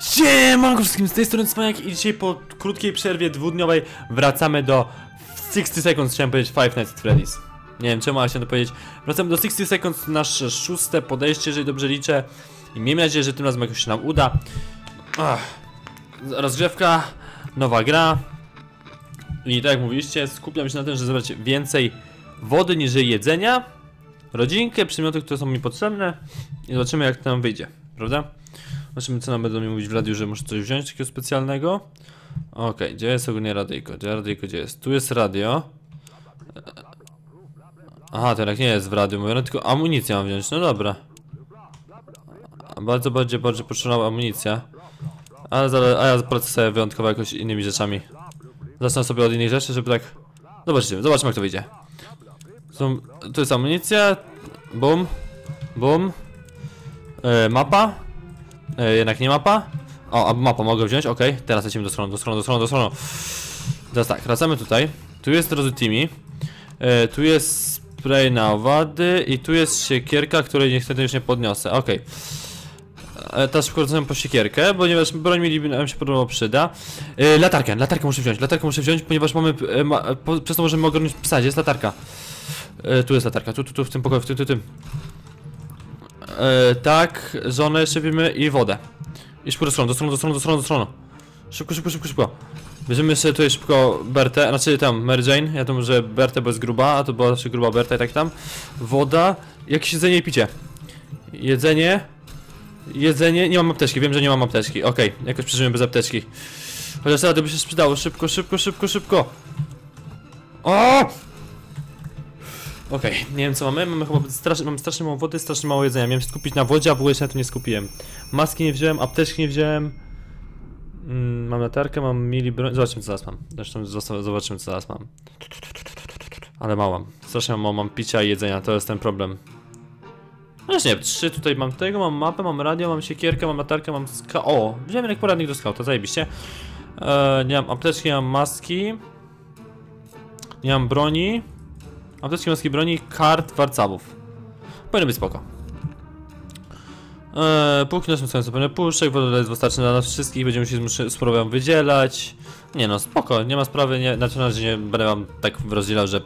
Siemanko wszystkim, z tej strony Cwaniak i dzisiaj po krótkiej przerwie dwudniowej wracamy do 60 Seconds, chciałem powiedzieć Five Nights at Freddy's. Nie wiem czemu, ale chciałem to powiedzieć. Wracamy do 60 Seconds, nasze szóste podejście, jeżeli dobrze liczę. I miejmy nadzieję, że tym razem jakoś się nam uda. Ach. Rozgrzewka, nowa gra. I tak jak mówiliście, skupiam się na tym, żeby zebrać więcej wody niż jedzenia. Rodzinkę, przedmioty, które są mi potrzebne. I zobaczymy jak to nam wyjdzie, prawda? Zobaczymy co nam będą mi mówić w radiu, że muszę coś wziąć takiego specjalnego. Okej, gdzie jest ogólnie radyjko? Gdzie radyjko, gdzie jest? Tu jest radio. Aha, to jednak nie jest w radiu mówione, tylko amunicję mam wziąć, no dobra. Bardzo, bardzo, bardzo potrzebna amunicja. Ale zale, a ja polecę sobie wyjątkowo jakoś innymi rzeczami. Zacznę sobie od innych rzeczy, żeby tak... Zobaczymy, zobaczmy jak to wyjdzie. Są, tu jest amunicja. Bum. Bum. E, mapa. E, jednak nie mapa. O, a mapa mogę wziąć, okej. Teraz lecimy do strony, do strony, do strony, do strony. Teraz tak, wracamy tutaj. Tu jest Rozutimi. E, tu jest spray na owady i tu jest siekierka, której niestety już nie podniosę, okej. E, Teraz szybko wracamy po siekierkę, ponieważ broń mi nam się podobno przyda. E, latarkę, latarkę muszę wziąć, latarkę muszę wziąć, ponieważ mamy, e, ma, po, przez to możemy ogarnąć psa, gdzie jest latarka. E, tu jest latarka, tu, tu, tu, w tym pokoju, w tym, tym, tym. E, tak, żonę jeszcze i wodę. I szybko do strony, do strony, do strony, do strony, do strony. Szybko, szybko, szybko, szybko. Bierzemy sobie tutaj szybko Bertę, znaczy tam Mary Jane, ja to może Bertę, bo jest gruba, a to była zawsze gruba Berta i tak tam. Woda, jakieś jedzenie i picie. Jedzenie. Jedzenie, nie mam apteczki, wiem, że nie mam apteczki, okej, jakoś przeżyłem bez apteczki. Chociaż teraz to by się sprzedało, szybko, szybko, szybko, szybko. O! Okej, nie wiem co mamy, mamy chyba strasznie, mam strasznie mało wody, strasznie mało jedzenia, miałem się skupić na wodzie, a w ogóle się na tym nie skupiłem. Maski nie wziąłem, apteczki nie wziąłem. Mm, mam latarkę, mam mili broń, zobaczymy co zaraz mam. Zresztą zobaczymy co zaraz mam. Ale mało mam, strasznie mało mam picia i jedzenia, to jest ten problem. Chociaż nie, trzy tutaj mam tego, mam mapę, mam radio, mam siekierkę, mam latarkę, mam ska... O, wziąłem jak poradnik do skauta, zajebiście. Eee, nie mam apteczki, nie mam maski. Nie mam broni. Apteczki, maski, broni, kart, warcabów. Powinno być spoko. Eee, póki naszym celem zupełnie puszczek, woda jest wystarczy dla nas wszystkich, będziemy się spróbować wydzielać. Nie no, spoko, nie ma sprawy, nie, na razie nie będę wam tak rozdzielał, że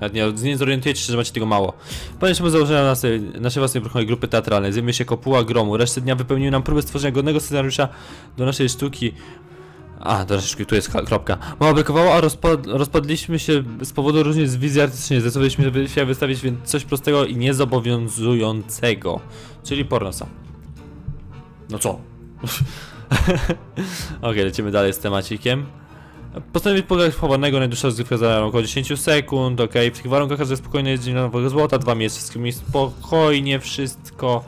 nawet nie, nie zorientujecie się, że macie tego mało. Ponieważ założenia naszej, naszej własnej bruchowej grupy teatralnej, zajmie się kopuła gromu, resztę dnia wypełniły nam próbę stworzenia godnego scenariusza do naszej sztuki. A, sztuki, tu jest ka- kropka. Mało brakowało, a rozpad, rozpadliśmy się z powodu różnic z wizji artystycznej. Zdecydowaliśmy się wystawić więc coś prostego i niezobowiązującego. Czyli pornosa. No co? Okej, lecimy dalej z temacikiem. Postanowić pograć chowanego najdłuższa rozgrywka za około 10 sekund, ok. W tych warunkach spokojne jedzenie na nowego złota, dwa miejsca z wszystkimi spokojnie, wszystko.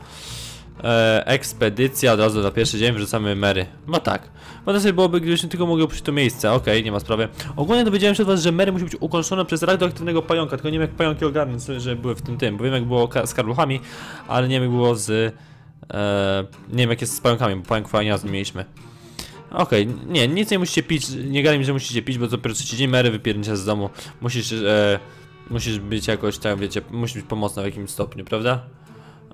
E, ekspedycja, od razu na pierwszy dzień wrzucamy Mary. No tak. Ważne sobie byłoby, gdybyśmy tylko mogli opuścić to miejsce, okej, nie ma sprawy. Ogólnie dowiedziałem się od was, że Mary musi być ukończona przez radioaktywnego pająka, tylko nie wiem jak pająki ogarnąć, że były w tym tym, bo wiem jak było z karluchami, ale nie wiem jak było z... E, nie wiem jak jest z pająkami, bo pająków fajnie nie mieliśmy. Okej, nie, nic nie musicie pić, nie gadaj mi, że musicie pić, bo dopiero trzeci dzień Mary wypiernicza z domu. Musisz, e, musisz być jakoś tak, wiecie, musisz być pomocna w jakimś stopniu, prawda?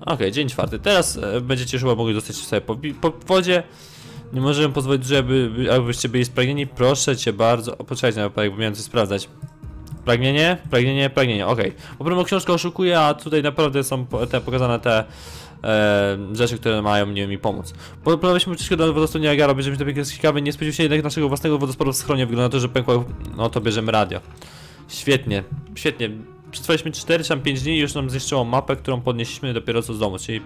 Okej, dzień czwarty. Teraz e, będziecie już chyba mogli dostać sobie po, po wodzie. Nie możemy pozwolić, żeby abyście byli spragnieni. Proszę cię bardzo. O, poczekajcie bo miałem coś sprawdzać. Pragnienie, pragnienie, pragnienie, okej. Bo promo książka oszukuje, a tutaj naprawdę są te, pokazane te e, rzeczy, które mają nie, mi pomóc. Podpływaliśmy ucieczkę do wodospadu Niagara, będziemy to pięknie ciekawe. Nie spodziewał się jednak naszego własnego wodospadu w schronie. Wygląda na to, że pękła. No to bierzemy radio. Świetnie, świetnie. Przetrwaliśmy 4 czy tam 5 dni i już nam zniszczyło mapę, którą podnieśliśmy dopiero co z domu. Czyli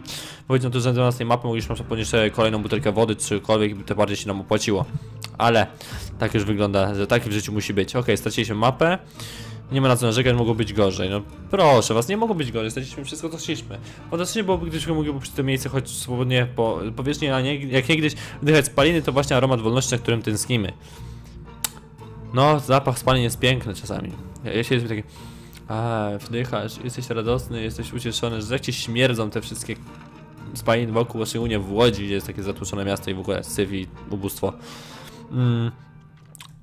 powiedzmy to, że zamiast tej mapy mogliśmy podnieść kolejną butelkę wody, czy cokolwiek, i to bardziej się nam opłaciło. Ale tak już wygląda, że tak w życiu musi być. Ok, straciliśmy mapę. Nie ma na co narzekać, mogło być gorzej. No proszę was, nie mogło być gorzej, straciliśmy wszystko, co chcieliśmy. Fantastycznie byłoby, gdybyśmy mogli opuścić to miejsce, choć swobodnie po powierzchni, a nie, jak niegdyś wdychać spaliny, to właśnie aromat wolności, na którym tęsknimy. No, zapach spalin jest piękny czasami. Ja, ja się jest taki... A, wdychasz, jesteś radosny, jesteś ucieszony, że jak ci śmierdzą te wszystkie spaliny wokół, szczególnie w Łodzi, gdzie jest takie zatłuczone miasto i w ogóle syf i ubóstwo. Mm.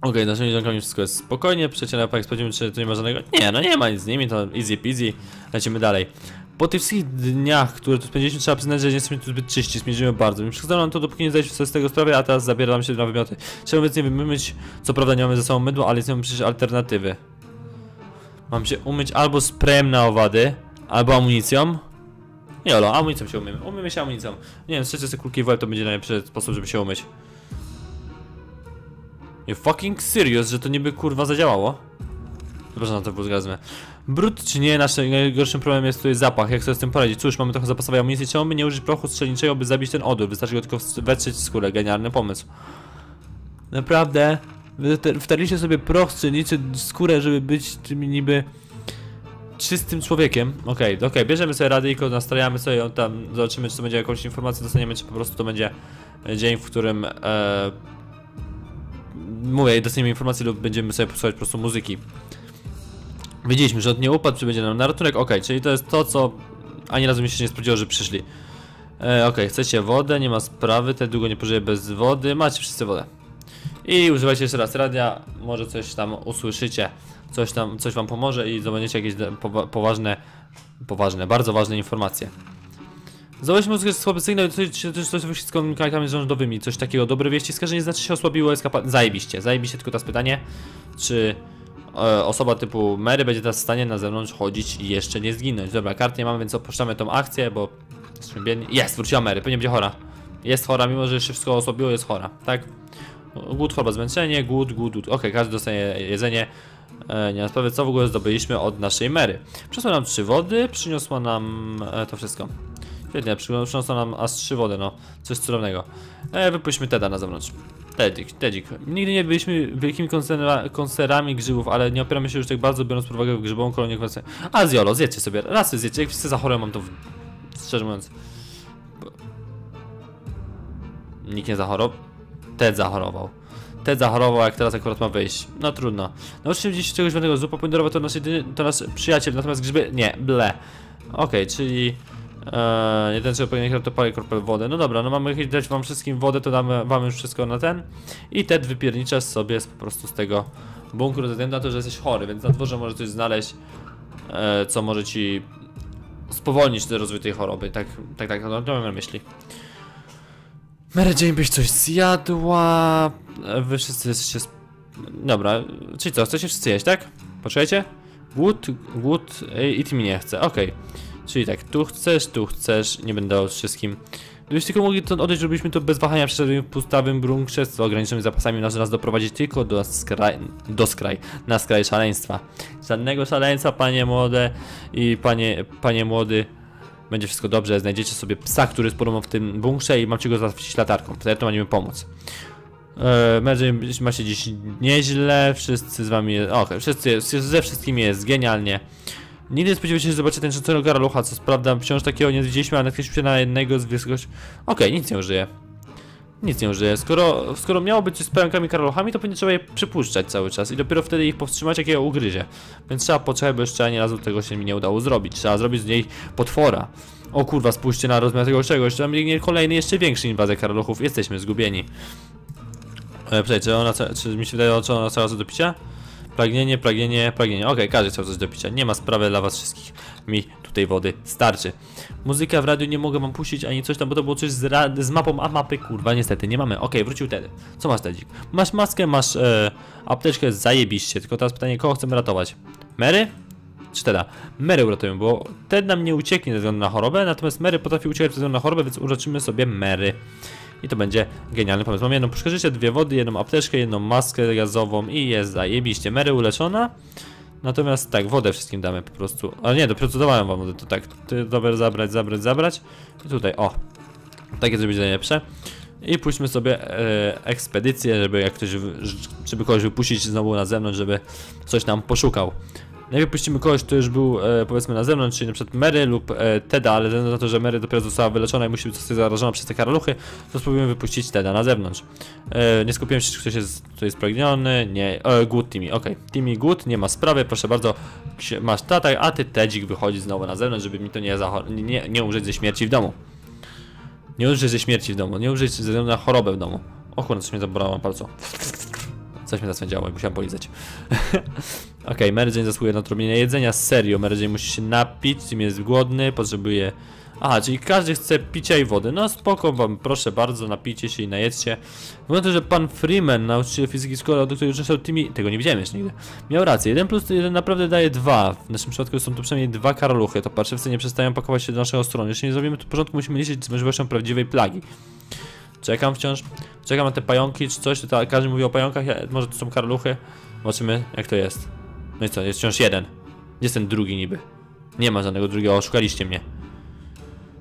Okej, naszymi działkami wszystko jest spokojnie, przecięła jak sprawdzimy, czy tu nie ma żadnego... Nie, no nie ma nic z nimi, to easy peasy, lecimy dalej. po tych wszystkich dniach, które tu spędziliśmy, trzeba przyznać, że nie jesteśmy tu zbyt czyści, zmierzymy bardzo. Mi przeszkadzało nam to, dopóki nie zdaliśmy sobie z tego sprawy, a teraz zabieram się na wymioty. Trzeba więc nie wiem, myć, co prawda nie mamy ze sobą mydła, ale są przecież alternatywy. Mam się umyć albo sprayem na owady, albo amunicją. Jolo, amunicją się umymy. Umymy się amunicją. Nie wiem, sobie kulki w to będzie najlepszy sposób, żeby się umyć. You fucking serious, że to niby kurwa zadziałało? Proszę na to wzgazmę. Brud czy nie, naszym najgorszym problemem jest tutaj zapach, jak sobie z tym poradzić? Cóż, mamy trochę zapasowej amunicji, czemu by nie użyć prochu strzelniczego, by zabić ten odór? Wystarczy go tylko wetrzeć w skórę, genialny pomysł. Naprawdę? Wtarliście sobie proch w skórę, żeby być tym niby czystym człowiekiem. Okej, okej, bierzemy sobie radyjko, nastrajamy sobie ją tam, zobaczymy czy to będzie jakąś informację dostaniemy, czy po prostu to będzie dzień, w którym e, mówię, dostaniemy informację lub będziemy sobie posłuchać po prostu muzyki. Wiedzieliśmy, że od nie upadł, przybędzie nam na ratunek, okej, czyli to jest to, co ani razu mi się nie spodziewało, że przyszli. E, okej, chcecie wodę, nie ma sprawy, te długo nie pożyje bez wody, macie wszyscy wodę. I używajcie jeszcze raz radia, może coś tam usłyszycie, coś tam, coś wam pomoże i zdobędziecie jakieś poważne, poważne, bardzo ważne informacje. Muzykę jest słaby sygnał i coś, coś, coś, coś z komunikatami rządowymi, coś takiego. Dobre wieści, skażenie znaczy się osłabiło eskapa... Zajebiście, zajebiście, tylko teraz pytanie, czy e, osoba typu Mary będzie teraz w stanie na zewnątrz chodzić i jeszcze nie zginąć. Dobra, kart nie mamy, więc opuszczamy tą akcję, bo jesteśmy biedni. Jest, wróciła Mary, pewnie będzie chora. Jest chora, mimo że się wszystko osłabiło, jest chora, tak? Głód, choroba, zmęczenie, głód, głód, głód. Okej, każdy dostaje jedzenie. E, nie ma sprawy, co w ogóle zdobyliśmy od naszej Mary. Przyniosła nam trzy wody, przyniosła nam e, to wszystko. Świetnie, przy- przyniosła nam aż trzy wody, no. Coś cudownego. E, wypuśćmy Teda na zewnątrz. Tedik, Tedzik. Nigdy nie byliśmy wielkimi konsera, konserami grzybów, ale nie opieramy się już tak bardzo, biorąc pod uwagę grzybową kolonię kwasę. A zjolo, zjedzcie sobie, raz sobie zjedzcie, jak wszyscy zachorą mam to, w... szczerze mówiąc. Nikt nie zachorował. Ted zachorował. Ted zachorował, jak teraz akurat ma wyjść. No trudno. Nauczyliśmy gdzieś czegoś innego. Zupa pomidorowa to nasz jedyny, to nasz przyjaciel, natomiast grzyby... Nie, ble. Okej, czyli... Eee, jeden czego powinien to parę kropel wody. No dobra, no mamy dać wam wszystkim wodę, to damy wam już wszystko na ten. I Ted wypiernicza sobie po prostu z tego bunkru ze względu na to, że jesteś chory, więc na dworze może coś znaleźć, e, co może ci spowolnić ten rozwój tej choroby. Tak, tak, tak, no, to mam na myśli. Mary Jane byś coś zjadła. Wy wszyscy jesteście. Sp... Dobra, czyli co, chcecie wszyscy jeść, tak? Poczekajcie. Głód, głód i ty mi nie chce, okej. Czyli tak, tu chcesz, tu chcesz, nie będę o wszystkim. Gdybyś tylko mogli to odejść, żebyśmy to bez wahania przeszedli w pustawym brunkrze z ograniczonymi zapasami, może nas doprowadzić tylko do skraj, do skraj, na skraj szaleństwa. Żadnego szaleństwa, panie młode i panie, panie młody. Będzie wszystko dobrze, znajdziecie sobie psa, który jest podobno w tym bunkrze i macie go załatwić latarką. Wtedy to ma niby pomóc. Eee, Mary macie dziś nieźle, wszyscy z wami, okej, jest- ze wszystkimi jest genialnie. Nigdy nie spodziewaliście się, że zobaczycie tęczącego garalucha, co prawda wciąż takiego nie widzieliśmy, ale natknęliśmy się na jednego z wysokości... Okej, nic nie użyje. Nic nie użyje. Skoro, skoro miało być coś z pająkami karaluchami, to będzie trzeba je przypuszczać cały czas i dopiero wtedy ich powstrzymać, jak je ugryzie. Więc trzeba poczekać, bo jeszcze ani razu tego się mi nie udało zrobić. Trzeba zrobić z niej potwora. O kurwa, spójrzcie na rozmiar tego czegoś, tam biegnie kolejny, jeszcze większy inwazja karaluchów. Jesteśmy zgubieni. E, Przecież, czy ona, czy mi się wydaje, czy ona cała co do picia? Pragnienie, pragnienie, pragnienie. Okej, każdy chciał coś do picia. Nie ma sprawy dla was wszystkich. Mi tutaj wody starczy. Muzyka w radiu nie mogę wam puścić ani coś tam, bo to było coś z, z mapą, a mapy kurwa niestety nie mamy. Okej, wrócił Tedy. Co masz Tedzik? Masz maskę, masz e, apteczkę, zajebiście. Tylko teraz pytanie, kogo chcemy ratować? Mary? Czy Teda? Mary uratujemy, bo Ted nam nie ucieknie ze względu na chorobę, natomiast Mary potrafi uciekać ze względu na chorobę, więc uraczymy sobie Mary. I to będzie genialny pomysł. Mam jedną puszkę życia, dwie wody, jedną apteczkę, jedną maskę gazową i jest zajebiście. Mary uleczona. Natomiast tak, wodę wszystkim damy po prostu. Ale nie, dopiero co dawałem wam wodę, to tak. Ty dobra, zabrać, zabrać, zabrać. I tutaj, o. Takie zrobić najlepsze. I pójdźmy sobie e, ekspedycję, żeby jak ktoś, żeby kogoś wypuścić znowu na zewnątrz, żeby coś nam poszukał. Najpierw puścimy kogoś, kto już był e, powiedzmy na zewnątrz, czyli na przykład Mary lub e, Teda, ale ze względu na to, że Mary dopiero została wyleczona i musi być zostać zarażona przez te karaluchy, to spróbujemy wypuścić Teda na zewnątrz. E, nie skupiłem się, czy ktoś jest tutaj spragniony, nie, e, good Timmy, okej, Timmy good, nie ma sprawy, proszę bardzo, masz tataj, a ty Tedzik wychodzi znowu na zewnątrz, żeby mi to nie, nie, nie, umrzeć ze śmierci w domu. Nie umrzeć ze śmierci w domu, nie umrzeć ze względu na chorobę w domu. O kurwa, coś mnie na palcu. Coś mnie zasędziało i musiałem polizać. Okej, okay, Mary zasługuje na odrobienie jedzenia. Serio, Mary musi się napić, tym jest głodny, potrzebuje... Aha, czyli każdy chce picia i wody. No spoko, wam, proszę bardzo, napijcie się i najedzcie. Wygląda, że pan Freeman, nauczyciel fizyki szkoły, do której uczęszczał tymi... Tego nie widziałem jeszcze nigdy. Miał rację, 1 plus 1 naprawdę daje 2. W naszym przypadku są to przynajmniej dwa karaluchy. To patrzewcy nie przestają pakować się do naszego strony. Jeśli nie zrobimy w porządku, musimy liczyć z możliwością prawdziwej plagi. Czekam wciąż. Czekam na te pająki czy coś. To każdy mówi o pająkach, ja, może to są karaluchy. Zobaczymy jak to jest. No i co, jest wciąż jeden. Gdzie jest ten drugi niby? Nie ma żadnego drugiego, oszukaliście mnie.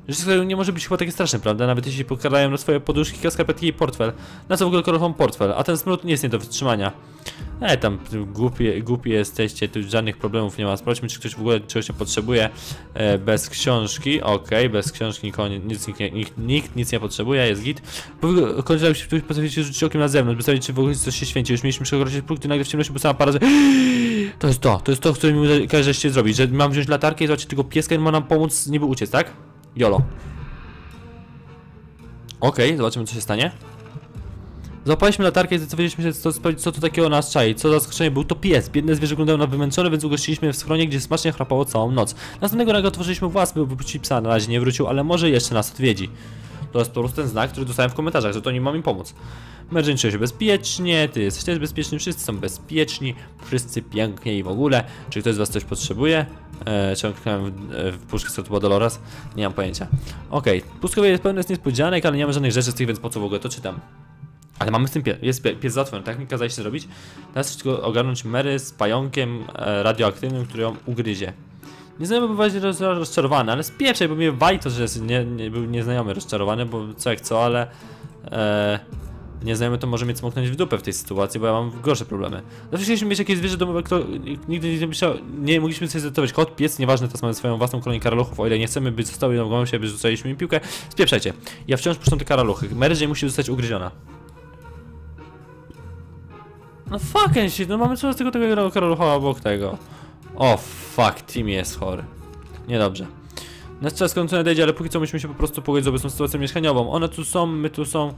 Życie nie może być chyba takie straszne, prawda? Nawet jeśli pokradają na swoje poduszki, skarpetki i portfel. Na co w ogóle kocham portfel? A ten smród nie jest nie do wytrzymania. E, tam głupi, głupi jesteście, tu żadnych problemów nie ma. Sprawdźmy, czy ktoś w ogóle czegoś nie potrzebuje. E, bez książki, okej, okay, bez książki nikogo, nic, nikt, nikt, nic nie potrzebuje, jest git. Kończę się ktoś potraficie rzucić okiem na zewnątrz, by sprawdzić, czy w ogóle coś się święci. Już mieliśmy przekroczyć punkty, nagle w ciemności, sama para, To jest to, to jest to, które mi każecie zrobić, że mam wziąć latarkę i zobaczyć tego pieska i ma nam pomóc niby uciec, tak? Jolo. Okej, okay, zobaczymy co się stanie. Zapaliśmy latarkę i zdecydowaliśmy się, co, co tu takiego nas czai. Co za zaskoczenie, był to pies. Biedne zwierzę wyglądało na wymęczone, więc ugościliśmy w schronie, gdzie smacznie chrapało całą noc. Następnego ranka otworzyliśmy włas, by wypuścić psa. Na razie nie wrócił, ale może jeszcze nas odwiedzi. To jest po prostu ten znak, który dostałem w komentarzach, że to nie ma mi pomóc. Mergin czuje się bezpiecznie, ty jesteś też bezpieczny, wszyscy są bezpieczni, wszyscy pięknie i w ogóle. Czy ktoś z was coś potrzebuje? Eee, czy w, w puszkę, co to było Dolores? Nie mam pojęcia. Okej, okay. puskowie jest pełne z niespodzianek, ale nie ma żadnych rzeczy z tych, więc po co w ogóle to czytam? Ale mamy w tym pie jest pie pies zatworzony, tak mi kazaliście zrobić. Teraz tylko ogarnąć Mary z pająkiem e, radioaktywnym, który ją ugryzie. Nieznajomy był bardziej roz rozczarowany, ale spieprzaj, bo mnie wali to, że jest nie, nie, był nieznajomy rozczarowany, bo co jak co, ale... E, nieznajomy to może mnie smoknąć w dupę w tej sytuacji, bo ja mam gorsze problemy. Zawsze chcieliśmy mieć jakieś zwierzę domowe, kto nigdy nie myślał, nie mogliśmy sobie zdecydować, kot, pies, nieważne, teraz mamy swoją własną kolonię karaluchów, o ile nie chcemy być zostały na głową siebie, rzucaliśmy im piłkę, spieprzajcie. Ja wciąż puszczam te karaluchy, Mary musi zostać ugryziona. No fucking shit, no mamy coraz tego tego karalucha obok tego. O fuck, team jest chory. Niedobrze. Nasz czas końcu nadejdzie, ale póki co musimy się po prostu pogodzić z obecną sytuacją mieszkaniową. One tu są, my tu są.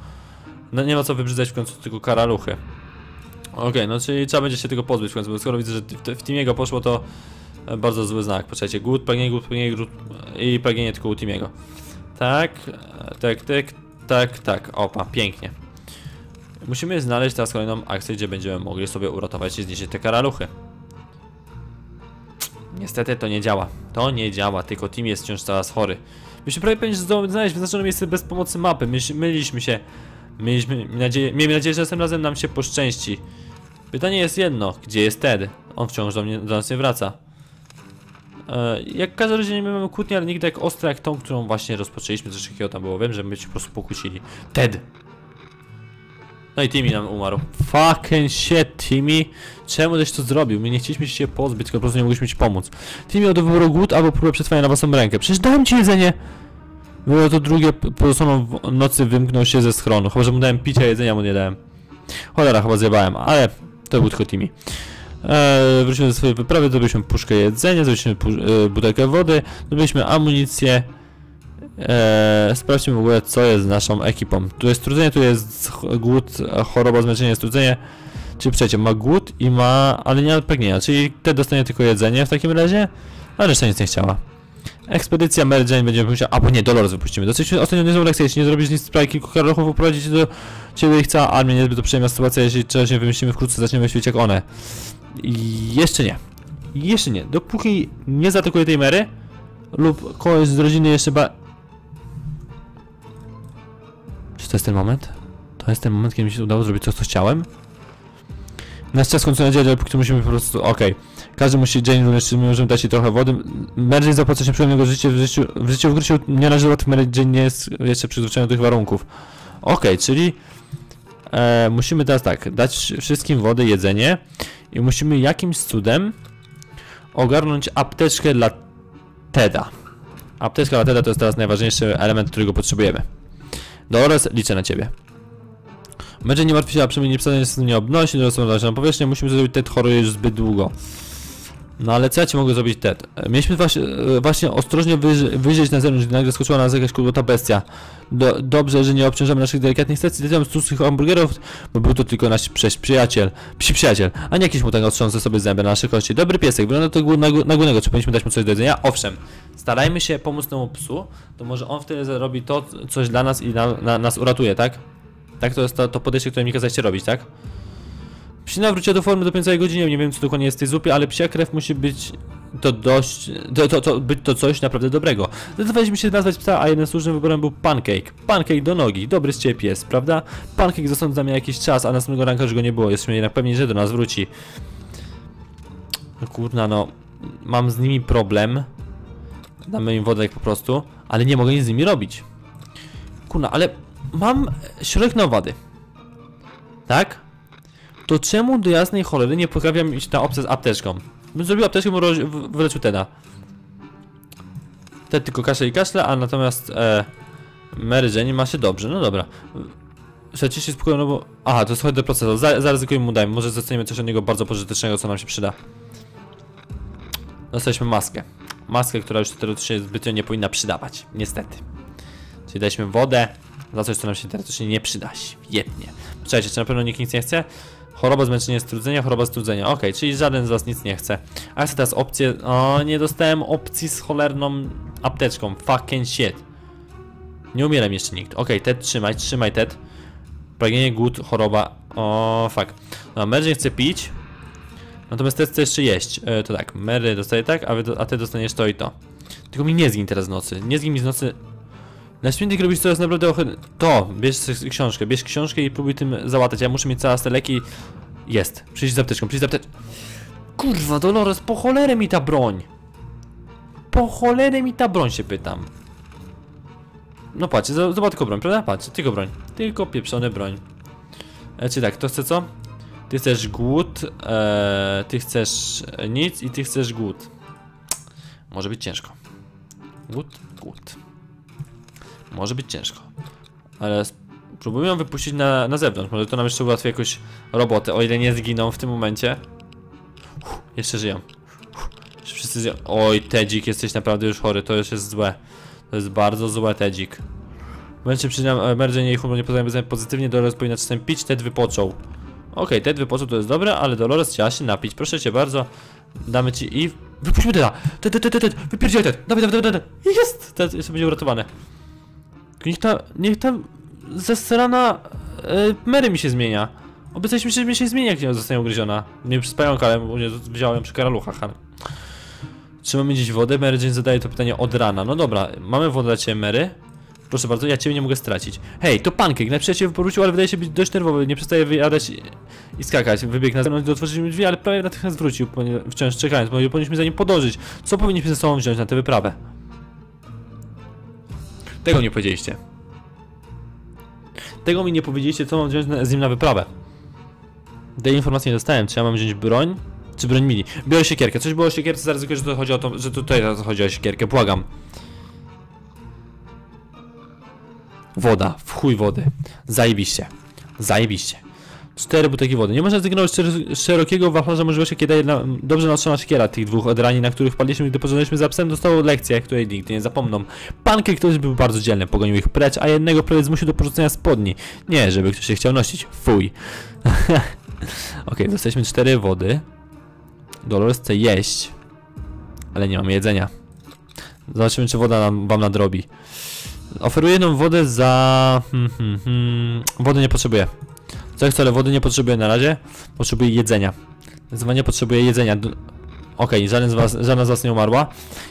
No nie ma co wybrzydzać w końcu tylko karaluchy. Okej, okay, no czyli trzeba będzie się tego pozbyć w końcu, bo skoro widzę, że w, w Timiego poszło to e, bardzo zły znak. Poczekajcie, głód, pragnienie, głód, pragnienie głód, i pragnienie tylko u Timiego. Tak, e, tak, tak, tak, tak, opa, pięknie. Musimy znaleźć teraz kolejną akcję, gdzie będziemy mogli sobie uratować i zniszczyć te karaluchy. Niestety to nie działa. To nie działa, tylko team jest wciąż coraz chory. Myśmy prawie powinni znaleźć wyznaczone miejsce bez pomocy mapy. Myś, myliliśmy się. Mieliśmy nadzieję, miejmy nadzieję, że następnym razem nam się poszczęści. Pytanie jest jedno, gdzie jest Ted? On wciąż do, mnie, do nas nie wraca. E, jak każdy razie nie mamy kłótni, ale nigdy tak ostra jak tą, którą właśnie rozpoczęliśmy, coś takiego tam było. Wiem, że my się po prostu pokłócili. Ted! No i Timmy nam umarł. Fucking shit, Timmy. Czemu żeś to zrobił? My nie chcieliśmy się pozbyć, tylko po prostu nie mogliśmy ci pomóc. Timmy od wyboru głód albo próbę przetrwania na własną rękę. Przecież dałem ci jedzenie! Było to drugie, pozostaną w nocy wymknął się ze schronu. Chyba, że mu dałem picia, jedzenia mu nie dałem. Cholera, chyba zjebałem, ale to był tylko Timmy. Eee, wróciliśmy do swojej wyprawy, zdobyliśmy puszkę jedzenia, zdobyliśmy e, butelkę wody, zdobyliśmy amunicję, Eee, sprawdźmy w ogóle co jest z naszą ekipą. Tu jest strudzenie, tu jest głód, choroba, zmęczenie, strudzenie. Czyli przecie ma głód i ma, ale nie ma pragnienia, czyli te dostanie tylko jedzenie w takim razie, a reszta nic nie chciała. Ekspedycja Mary Jane będziemy musiała, albo nie, Dolores wypuścimy. Dosyć ostatnio niezłą lekcję, jeśli nie zrobisz nic w kilku karaluchów, uprowadzić do ciebie ich cała armia, niezbyt przyjemna sytuacja, jeśli czegoś nie wymyślimy wkrótce, zaczniemy myśleć jak one. I jeszcze nie. Jeszcze nie. Dopóki nie zaatakuje tej Mary, lub kogoś z rodziny jeszcze ba to jest ten moment? To jest ten moment, kiedy mi się udało zrobić coś, co chciałem? Nasz czas kończy nadzieję, ale póki musimy po prostu... Okej. Okay. Każdy musi dzień również, my możemy dać jej trochę wody. Jane zapłaca się przyjemnego życia w życiu, w życiu w Gryciu nie należy łatwo, Mary Jane nie jest jeszcze przyzwyczajona do tych warunków. Okej, okay, czyli e, musimy teraz tak, dać wszystkim wodę, jedzenie i musimy jakimś cudem ogarnąć apteczkę dla Teda. Apteczka dla Teda to jest teraz najważniejszy element, którego potrzebujemy. Dolores, liczę na ciebie. Będzie nie martwi się, a przynajmniej nie przestanie się nie obnosi, dorosłą na powierzchnię, musimy zrobić ten chory już zbyt długo. No ale co ja ci mogę zrobić, Ted? Mieliśmy właśnie, e, właśnie ostrożnie wyjrzeć, na zewnątrz, gdy nagle skoczyła na nas jakaś kurwa bestia. Do, dobrze, że nie obciążamy naszych delikatnych stacji decyzją z tłustych hamburgerów, bo był to tylko nasz przyjaciel, psi przyjaciel, a nie jakiś mutant otrząsnący sobie zęby na naszych kości. Dobry piesek, wygląda to na, na czy powinniśmy dać mu coś do jedzenia? Owszem, starajmy się pomóc temu psu, to może on wtedy zrobi to, coś dla nas i na, na, nas uratuje, tak? Tak, to jest to, to podejście, które mi kazaliście robić, tak? Psina wróciła do formy do całej godziny, nie wiem co dokładnie jest w tej zupie, ale psia krew musi być to dość, to, to, to, być to coś naprawdę dobrego. Zdecydowaliśmy się nazwać psa, a jednym słusznym wyborem był Pancake. Pancake do nogi, dobry z ciebie pies, prawda? Pancake został z nami jakiś czas, a następnego ranka już go nie było, jesteśmy jednak pewni, że do nas wróci. No kurna no, mam z nimi problem. Damy im wodę po prostu, ale nie mogę nic z nimi robić. Kurna, ale mam środek na owady. Tak? To czemu do jasnej cholery nie poprawia mi się ta opcja z apteczką? Bym zrobił apteczkę, bo wyleczył Teda. Ted tylko kaszle i kaszle, a natomiast e, Mary Jane ma się dobrze, no dobra. Słuchajcie się spokojnie, no bo... Aha, to jest chodź do procesu, Za, zaryzykujmy mu dajmy, może zostaniemy coś od niego bardzo pożytecznego, co nam się przyda. Dostaliśmy maskę. Maskę, która już teoretycznie zbytnio nie powinna przydawać, niestety. Czyli daliśmy wodę za coś, co nam się teoretycznie nie przyda. Świetnie. Czekajcie, czy na pewno nikt nic nie chce? Choroba zmęczenia strudzenia, choroba strudzenia. Okej, czyli żaden z was nic nie chce. A chcę teraz opcję. O, nie dostałem opcji z cholerną apteczką. Fucking shit. Nie umieram jeszcze nikt. Okej, Ted, trzymaj, trzymaj Ted. Pragnienie, głód, choroba. O, fuck. No, Mary chce pić. Natomiast Ted chce jeszcze jeść. E, to tak, Mary dostaje tak, a, do- a ty dostaniesz to i to. Tylko mi nie zgin teraz z nocy. Nie zgin mi z nocy. Na świętych robisz jest naprawdę ohydne. To, bierz książkę, bierz książkę i próbuj tym załatać. Ja muszę mieć całe te leki. Jest. Przyjdź z apteczką, przyjdź z apteczką. Kurwa, Dolores, po cholerę mi ta broń. Po cholerę mi ta broń się pytam. No patrz, zobacz tylko broń, prawda? Patrz, tylko broń. Tylko pieprzone broń. E, czy tak, to chce co? Ty chcesz głód, e, ty chcesz nic i ty chcesz głód. Może być ciężko. Głód, głód. Może być ciężko. Ale spróbujmy ją wypuścić na, na zewnątrz. Może to nam jeszcze ułatwi jakąś robotę, o ile nie zginą w tym momencie. Jeszcze żyją. Jeszcze wszyscy żyją. Oj, Tedzik, jesteś naprawdę już chory, to już jest złe. To jest bardzo złe, Tedzik. W momencie przyznam, Mergen i humor nie poznają pozytywnie, Dolores powinna czasem pić, Ted wypoczął. Okej, Ted wypoczął, to jest dobre, ale Dolores chciała się napić. Proszę cię bardzo, damy ci i... Wypuśćmy Teda! Ted, Ted, Ted, Ted, wypierdzielaj Ted! Dawaj, dawaj, dawaj, dawaj! Jest! Ted jeszcze będzie uratowany. Niech ta, niech ta zesrana e, Mary mi się zmienia. Obiecaliśmy się, że mi się zmieni, jak nie zostanie ugryziona. Nie przez pająka, ale wziąłem przy karaluchach, ale... Czy mamy gdzieś wodę? Mary Jane zadaje to pytanie od rana. No dobra, mamy wodę dla ciebie, Mary. Proszę bardzo, ja ciebie nie mogę stracić. Hej, to pancake, na przyjaciel powrócił, ale wydaje się być dość nerwowy, nie przestaje wyjadać i, skakać. Wybiegł na zewnątrz, otworzyliśmy drzwi, ale prawie natychmiast wrócił, wciąż czekając, powinniśmy za nim podążyć. Co powinniśmy ze sobą wziąć na tę wyprawę? Tego nie powiedzieliście. Tego mi nie powiedzieliście, co mam wziąć z nim na wyprawę. Tej informacji nie dostałem, czy ja mam wziąć broń, czy broń mini. Biorę siekierkę, coś było o siekierce, zaryzykuję, że to chodzi o to, że tutaj chodzi o siekierkę, błagam. Woda, w chuj wody. Zajebiście. Zajebiście. Cztery butelki wody. Nie można zignorować szerokiego szerokiego wachlarza możliwości, kiedy jedna dobrze naoczona siekiera tych dwóch od rani, na których padliśmy, gdy pożegnaliśmy za psem, dostało lekcję, której nigdy nie zapomną. Pancake ktoś był bardzo dzielny, pogonił ich precz, a jednego prawie zmusił do porzucenia spodni. Nie, żeby ktoś się chciał nosić. Fuj. Okej, dostaliśmy cztery wody. Dolores chce jeść, ale nie mamy jedzenia. Zobaczymy, czy woda nam, wam nadrobi. Oferuję jedną wodę za... Hmm, hmm, hmm. Wody nie potrzebuję. Co chcę, ale wody nie potrzebuję na razie. Potrzebuję jedzenia. Zdecydowanie potrzebuję jedzenia. Okej, żaden z was, żadna z was nie umarła.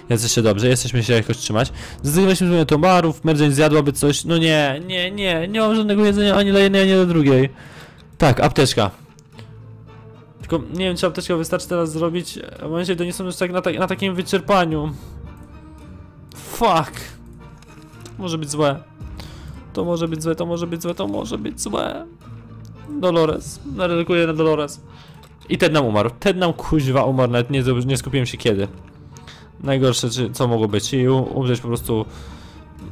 Jesteście dobrze, jesteśmy się jakoś trzymać. Zdecydowaliśmy się towarów, Merdzeń zjadłaby coś. No nie, nie, nie, nie mam żadnego jedzenia ani dla jednej, ani dla drugiej. Tak, apteczka. Tylko nie wiem, czy apteczka wystarczy teraz zrobić. W momencie to nie są już tak na, ta na takim wyczerpaniu. Fuck. Może być złe. To może być złe, to może być złe, to może być złe. Dolores. Naryzykuję na Dolores. I Ted nam umarł. Ted nam kuźwa umarł, nawet nie, nie skupiłem się kiedy. Najgorsze, co mogło być. I umrzeć po prostu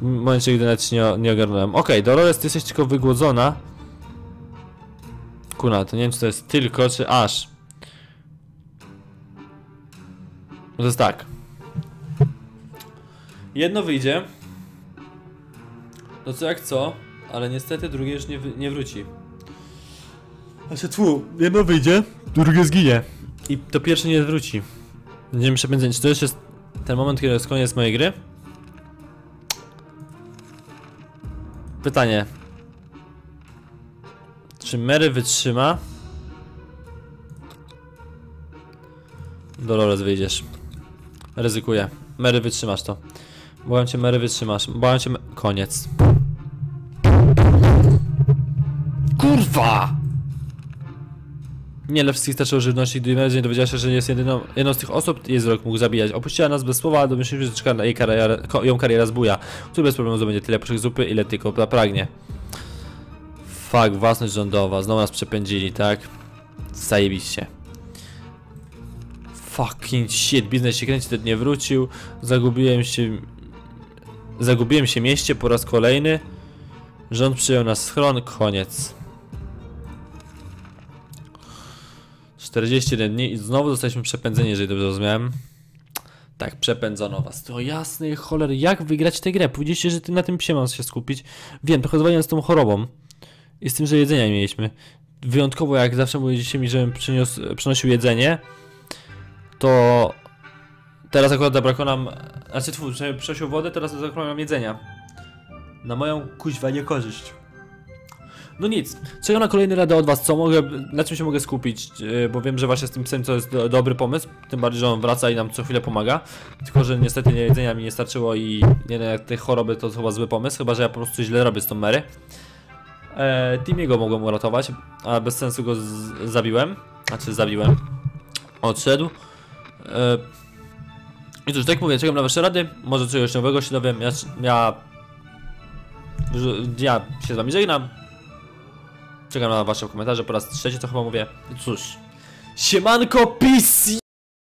w momencie, gdy nawet się nie, nie ogarnąłem. Okej, Dolores, ty jesteś tylko wygłodzona. Kuna, to nie wiem, czy to jest tylko, czy aż. To jest tak. Jedno wyjdzie. No co jak co, ale niestety drugie już nie, nie wróci. Znaczy tfu, jedno wyjdzie, drugie zginie. I to pierwsze nie wróci. Będziemy przepędzać. Czy to już jest ten moment, kiedy jest koniec mojej gry? Pytanie. Czy Mary wytrzyma? Dolores wyjdziesz. Ryzykuję. Mary wytrzymasz to. Błagam cię, Mary wytrzymasz. Błagam cię, koniec. Kurwa! Nie, dla wszystkich starczyło żywności, gdy Mary nie dowiedziała się, że jest jedyną, jedną z tych osób, jest rok mógł zabijać. Opuściła nas bez słowa, a że czeka na jej karierę, ko- ją kariera zbuja, który bez problemu zdobędzie tyle proszek zupy, ile tylko pragnie. Fuck, własność rządowa, znowu nas przepędzili, tak? Zajebiście. Fucking shit, biznes się kręci, ten nie wrócił. Zagubiłem się. Zagubiłem się mieście po raz kolejny. Rząd przyjął nas schron, koniec. 41 dni i znowu zostaliśmy przepędzeni, jeżeli dobrze rozumiałem. Tak, przepędzono was. To jasny choler, jak wygrać tę grę? Powiedzieliście, że ty na tym psie mam się skupić. Wiem, trochę z tą chorobą. I z tym, że jedzenia nie mieliśmy. Wyjątkowo, jak zawsze mówiliście mi, żebym przyniósł, przynosił jedzenie, to teraz akurat zabrakło nam, znaczy twój, że przesił wodę, teraz zabrakło nam jedzenia. Na moją kuźwa niekorzyść. No nic, czekam na kolejny radę od was, co mogę, na czym się mogę skupić, yy, bo wiem, że właśnie z tym psem to jest do, dobry pomysł, tym bardziej, że on wraca i nam co chwilę pomaga, tylko, że niestety nie, jedzenia mi nie starczyło i nie wiem, jak te choroby to chyba zły pomysł, chyba, że ja po prostu źle robię z tą Mary. E, Timiego mogłem uratować, a bez sensu go zabiłem, znaczy zabiłem, odszedł. E, I cóż, tak mówię, czekam na wasze rady, może czegoś nowego się dowiem, ja, ja, ja się z wami żegnam. Czekam na wasze komentarze. Po raz trzeci, to chyba mówię. Cóż, siemanko, peace,